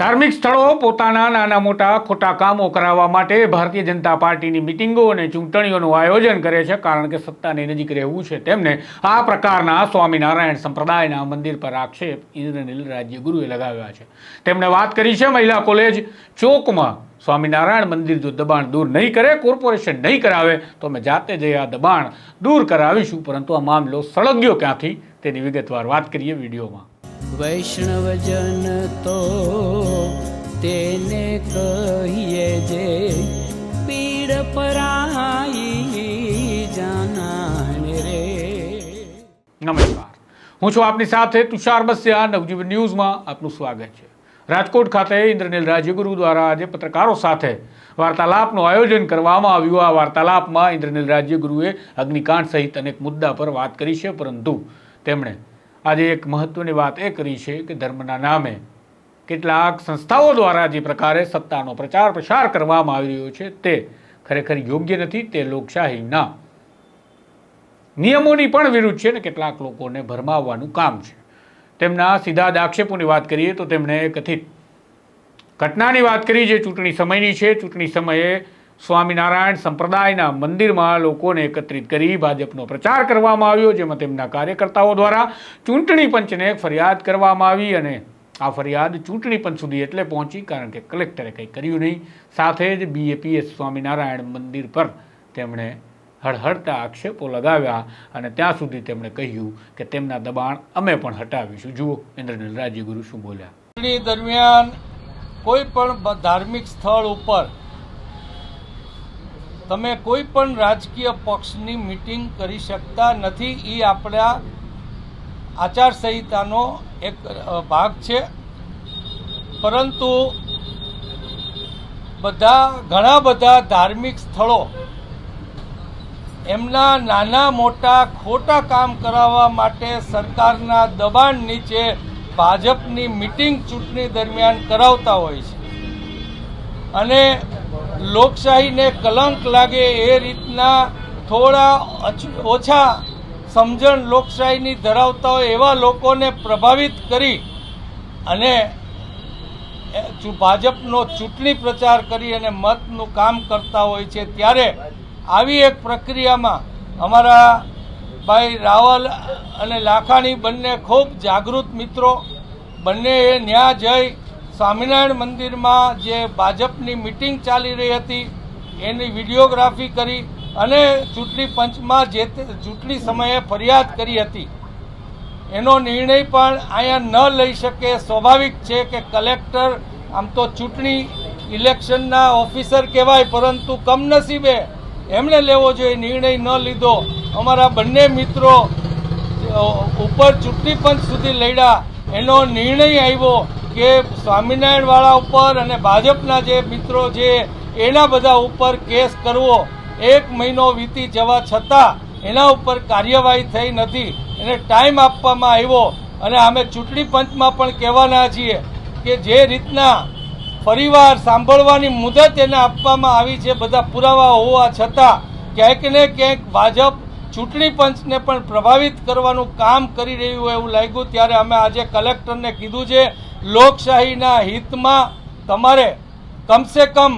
ધાર્મિક સ્થળો પોતાના નાના મોટા ખોટા કામો કરાવવા માટે ભારતીય જનતા પાર્ટીની મિટિંગો અને ચૂંટણીઓનું આયોજન કરે છે, કારણ કે સત્તાની નજીક રહેવું છે તેમને આ પ્રકારના સ્વામિનારાયણ સંપ્રદાયના મંદિર પર આક્ષેપ ઇન્દ્રનીલ રાજ્યગુરુએ લગાવ્યા છે. તેમણે વાત કરી છે, મહિલા કોલેજ ચોકમાં સ્વામિનારાયણ મંદિર જો દબાણ દૂર નહીં કરે, કોર્પોરેશન નહીં કરાવે, તો અમે જાતે જઈ આ દબાણ દૂર કરાવીશું, પરંતુ આ મામલો સળગ્યો ક્યાંથી તેની વિગતવાર વાત કરીએ વિડીયોમાં. વૈષ્ણવજન તો તેને કહીએ જે પીડ પરાઈ જાનાને રે. નમસ્કાર. હું છું આપની સાથે તુષાર બસ્યા, નવજીવન ન્યૂઝમાં આપનું સ્વાગત છે. રાજકોટ ખાતે ઇન્દ્રનીલ રાજ્યગુરુ દ્વારા આજે પત્રકારો સાથે વાર્તાલાપનું આયોજન કરવામાં આવ્યું. આ વાર્તાલાપમાં ઇન્દ્રનીલ રાજ્યગુરુએ અગ્નિકાંડ સહિત અનેક મુદ્દા પર વાત કરી છે, પરંતુ તેમણે આજે એક મહત્વની વાત એ કરી છે કે ધર્મના નામે કેટલાક સંસ્થાઓ દ્વારા જે પ્રકારે સત્તાનો પ્રચાર પ્રસાર કરવામાં આવી રહ્યો છે તે ખરેખર યોગ્ય નથી, તે લોકશાહીના નિયમોની પણ વિરુદ્ધ છે ને કેટલાક લોકોને ભરમાવવાનું કામ છે. તેમના સીધા જ આક્ષેપોની વાત કરીએ તો તેમણે કથિત ઘટનાની વાત કરી જે ચૂંટણી સમયની છે. ચૂંટણી સમયે સ્વામિનારાયણ સંપ્રદાયના મંદિરમાં લોકોને એકત્રિત કરી ભાજપનો પ્રચાર કરવામાં આવ્યો, જેમાં તેમના કાર્યકર્તાઓ દ્વારા ચૂંટણી પંચને ફરિયાદ કરવામાં આવી અને આ ફરિયાદ ચૂંટણી પંચ સુધી એટલે પહોંચી, કારણ કે કલેક્ટરે કંઈ કર્યું નહીં. સાથે જ બીએપીએસ સ્વામિનારાયણ મંદિર પર તેમણે હળહળતા આક્ષેપો લગાવ્યા અને ત્યાં સુધી તેમણે કહ્યું કે તેમના દબાણ અમે પણ હટાવીશું. જુઓ, ઇન્દ્રનીલ રાજ્યગુરુ શું બોલ્યા. ચૂંટણી દરમિયાન કોઈ પણ ધાર્મિક સ્થળ ઉપર તમે કોઈ પણ રાજકીય પક્ષની મિટિંગ કરી શકતા નથી. એ આપણા આચારસંહિતાનો એક ભાગ છે. પરંતુ બધા, ઘણા બધા ધાર્મિક સ્થળો એમના નાના, મોટા, ખોટા કામ કરાવવા માટે સરકારના દબાણ નીચે ભાજપની મિટિંગ ચૂંટણી દરમિયાન કરાવતા હોય છે. અને લોકશાહીને કલંક લાગે એ રીતના થોડા ઓછા સમજણ લોકશાહીની ધરાવતા હોય એવા લોકોને પ્રભાવિત કરી અને એ ભાજપનો ચૂંટણી પ્રચાર કરી અને મતનું કામ કરતા હોય છે. ત્યારે આવી એક પ્રક્રિયામાં અમારા ભાઈ રાવલ અને લાખાણી બંને ખૂબ જાગૃત મિત્રો. બંનેએ ન્યા જઈ સ્વામિનારાયણ મંદિરમાં જે ભાજપની મિટિંગ ચાલી રહી હતી, એની વિડીયોગ્રાફી કરી અને ચૂંટણી પંચમાં જે ચૂંટણી સમયે ફરિયાદ કરી હતી. એનો નિર્ણય પણ અહીંયા ન લઈ શકે. સ્વાભાવિક છે કે કલેક્ટર, આમ તો ચૂંટણી ઇલેક્શનના ઓફિસર કહેવાય, પરંતુ કમનસીબે એમણે લેવો જોઈએ નિર્ણય ન લીધો. અમારા બંને મિત્રો ઉપર ચૂંટણી પંચ સુધી લડ્યા. એનો નિર્ણય આવ્યો. કે સ્વામિનારાયણવાળા ઉપર અને ભાજપના જે મિત્રો છે એના બધા ઉપર કેસ કરવો, એક મહિનો વીતી જવા છતાં એના ઉપર કાર્યવાહી થઈ નથી. એને ટાઈમ આપવામાં આવ્યો અને અમે ચૂંટણી પંચમાં પણ કહેવાના છીએ કે જે રીતના ફરીવાર સાંભળવાની મુદત એને આપવામાં આવી છે બધા પુરાવા હોવા છતાં, ક્યાંક ને ક્યાંક ભાજપ ચૂંટણી પંચને પણ પ્રભાવિત કરવાનું કામ કરી રહ્યું એવું લાગ્યું. ત્યારે અમે આજે કલેક્ટરને કીધું છે લોકશાહીના હિતમાં તમારે કમસે કમ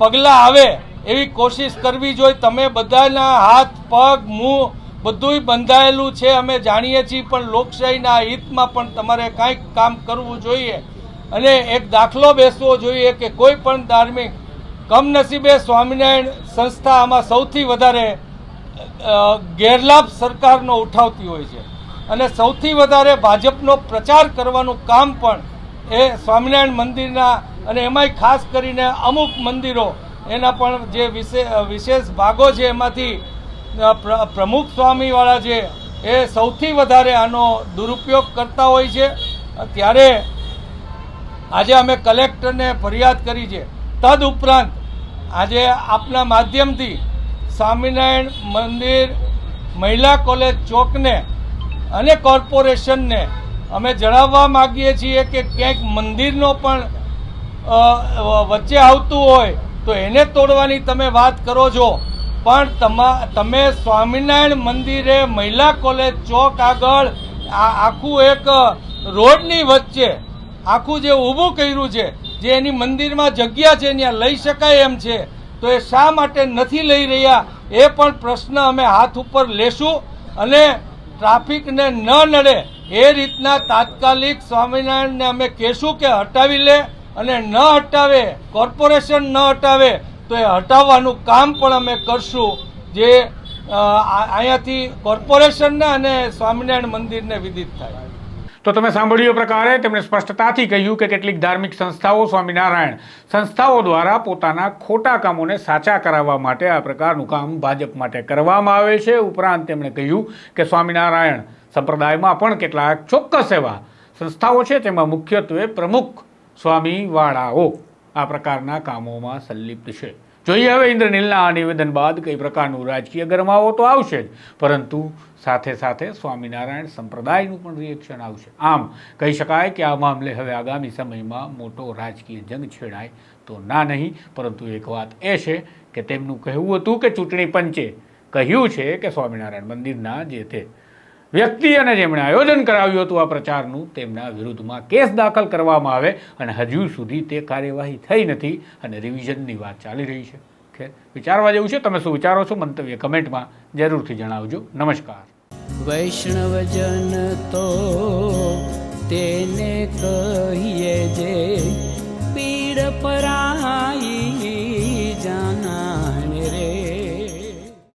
પગલાં આવે એવી કોશિશ કરવી જોઈએ. તમે બધાના હાથ, પગ, મું બધુંય બંધાયેલું છે, અમે જાણીએ છીએ, પણ લોકશાહીના હિતમાં પણ તમારે કાંઈક કામ કરવું જોઈએ. અને એક દાખલો બેસવો જોઈએ કે કોઈ પણ ધાર્મિક કમનસીબે સ્વામિનારાયણ સંસ્થા આમાં સૌથી વધારે ગેરલાભ સરકારનો ઉઠાવતી હોય છે. અને સૌથી વધારે ભાજપનો પ્રચાર કરવાનું કામ પણ એ સ્વામિનારાયણ મંદિરના અને એમાંય ખાસ કરીને અમુક મંદિરો, એના પણ જે વિશે- વિશેષ ભાગો છે એમાંથી પ્રમુખ સ્વામીવાળા છે એ સૌથી વધારે આનો દુરુપયોગ કરતા હોય છે. ત્યારે આજે અમે કલેક્ટરને ફરિયાદ કરી છે. તદ ઉપરાંત આજે આપના માધ્યમથી સ્વામિનારાયણ મંદિર મહિલા કોલેજ ચોકને અને કોર્પોરેશનને અમે જણાવવા માગીએ છીએ કે ક્યાંક મંદિરનો પણ વચ્ચે આવતું હોય તો એને તોડવાની તમે વાત કરો છો. પણ તમા, તમે સ્વામિનારાયણ મંદિરે મહિલા કોલેજ ચોક આગળ, આ, આખું એક રોડની વચ્ચે, આખું જે ઊભું કર્યું છે, જે એની મંદિરમાં જગ્યા છે, ત્યાં લઈ શકાય એમ છે, તો એ શા માટે નથી લઈ રહ્યા, એ પણ પ્રશ્ન અમે હાથ ઉપર લેશું. અને ટ્રાફિકને ન નડે એ રીતના તાત્કાલિક સ્વામિનારાયણને અમે કહેશું કે હટાવી લે અને ન હટાવે, કોર્પોરેશન ન હટાવે, તો એ હટાવવાનું કામ પણ અમે કરશું જે અહીંયાથી કોર્પોરેશનને અને સ્વામિનારાયણ મંદિરને વિદિત થાય. તો તમે સાંભળ્યું પ્રકારે તેમણે સ્પષ્ટતાથી કહ્યું કે કેટલીક ધાર્મિક સંસ્થાઓ સ્વામિનારાયણ સંસ્થાઓ દ્વારા પોતાના ખોટા કામોને સાચા કરાવવા માટે આ પ્રકારનું કામ ભાજપ માટે કરવામાં આવે છે. ઉપરાંત તેમણે કહ્યું કે સ્વામિનારાયણ સંપ્રદાયમાં પણ કેટલાક ચોક્કસ એવા સંસ્થાઓ છે તેમાં મુખ્યત્વે પ્રમુખ સ્વામીવાળાઓ આ પ્રકારના કામોમાં સંલિપ્ત છે. જોઈએ હવે ઇન્દ્રનીલના આ નિવેદન બાદ કઈ પ્રકારનું રાજકીય ગરમાવો તો આવશે જ. પરંતુ સાથે સાથે સ્વામિનારાયણ સંપ્રદાયનું પણ રિએક્શન આવશે. આમ કહી શકાય કે આ મામલે હવે આગામી સમયમાં મોટો રાજકીય જંગ છેડાય તો ના નહીં. પરંતુ એક વાત એ છે કે તેમનું કહેવું હતું કે ચૂંટણી પંચે કહ્યું છે કે સ્વામિનારાયણ મંદિરના જે તે વ્યક્તિ અને જેમણે આયોજન કરાવ્યું હતું આ પ્રચારનું, તેમના વિરુદ્ધમાં કેસ દાખલ કરવામાં આવે અને હજુ સુધી તે કાર્યવાહી થઈ નથી અને રિવિઝનની વાત ચાલી રહી છે. ખેર, વિચારવા જેવું છે? તમે શું વિચારો છો? મંતવ્ય કમેન્ટમાં જરૂરથી જણાવજો. નમસ્કાર. વૈષ્ણવજન તો તેને કહીએ જે પીડ પરાઈ